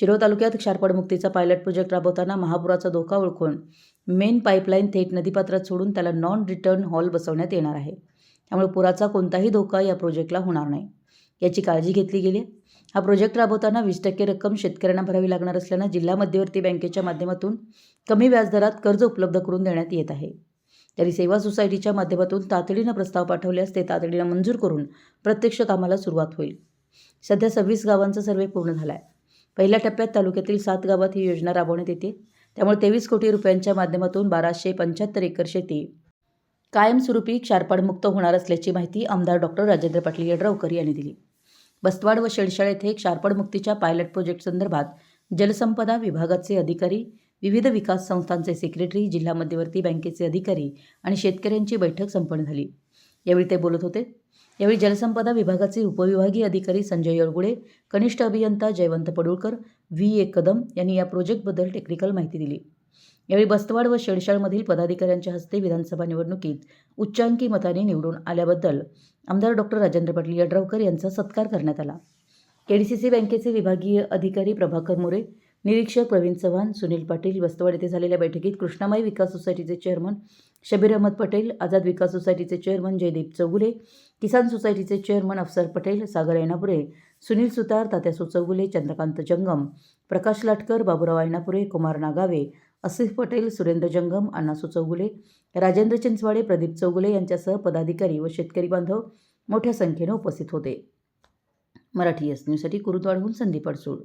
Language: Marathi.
शिरोळ तालुक्यात क्षारपडमुक्तीचा पायलट प्रोजेक्ट राबवताना महापुराचा धोका ओळखून मेन पाईपलाईन थेट नदीपात्रात सोडून त्याला नॉन रिटर्न हॉल बसवण्यात येणार आहे. त्यामुळे पुराचा कोणताही धोका या प्रोजेक्टला होणार नाही. याची काळजी घेतली गेली हा प्रोजेक्ट राबवताना वीस टक्के रक्कम शेतकऱ्यांना भरावी लागणार असल्यानं जिल्हा मध्यवर्ती बँकेच्या माध्यमातून कमी व्याजदरात कर्ज उपलब्ध करून देण्यात येत आहे. तरी सेवा सोसायटीच्या माध्यमातून तातडीनं प्रस्ताव पाठवल्यास ते तातडीनं मंजूर करून प्रत्यक्ष कामाला सुरुवात होईल. सध्या सव्वीस गावांचा सर्वे पूर्ण झाला आहे पहिल्या टप्प्यात तालुक्यातील सात गावात ही योजना राबवण्यात येते. त्यामुळे तेवीस कोटी रुपयांच्या माध्यमातून बाराशे पंच्याहत्तर एकर शेती कायमस्वरूपी क्षारपाडमुक्त होणार असल्याची माहिती आमदार डॉक्टर राजेंद्र पाटील यड्रावकर यांनी दिली. बस्तवाड व शेडशाळ येथे क्षारपाडमुक्तीच्या पायलट प्रोजेक्ट संदर्भात जलसंपदा विभागाचे अधिकारी विविध विकास संस्थांचे सेक्रेटरी जिल्हा मध्यवर्ती बँकेचे अधिकारी आणि शेतकऱ्यांची बैठक संपन्न झाली. यावेळी ते बोलत होते. यावेळी जलसंपदा विभागाचे उपविभागीय अधिकारी संजय येळगुडे कनिष्ठ अभियंता जयवंत पडुळकर व्ही ए कदम यांनी या प्रोजेक्टबद्दल टेक्निकल माहिती दिली. यावेळी बस्तवाड व शेडशाळमधील पदाधिकाऱ्यांच्या हस्ते विधानसभा निवडणुकीत उच्चांकी मताने निवडून आल्याबद्दल आमदार डॉक्टर राजेंद्र पाटील यड्रावकर यांचा सत्कार करण्यात आला. केडीसीसी बँकेचे विभागीय अधिकारी प्रभाकर मोरे निरीक्षक प्रवीण चव्हाण सुनील पाटील बस्तवाड येथे झालेल्या बैठकीत कृष्णामाई विकास सोसायटीचे चेअरमन शबीर अहमद पटेल आझाद विकास सोसायटीचे चेअरमन जयदीप चौगुले किसान सोसायटीचे चेअरमन अफसर पटेल सागर ऐनापुरे सुनील सुतार तात्यासो चौगुले चंद्रकांत जंगम प्रकाश लाटकर बाबुराव ऐनापुरे कुमार नागावे असिफ पटेल सुरेंद्र जंगम अण्णा चौगुले राजेंद्र चिंचवाडे प्रदीप चौगुले यांच्यासह पदाधिकारी व शेतकरी बांधव मोठ्या संख्येने उपस्थित होते. मराठी एस न्यूजसाठी कुरुद्वाडहून संदीप अडसूळ.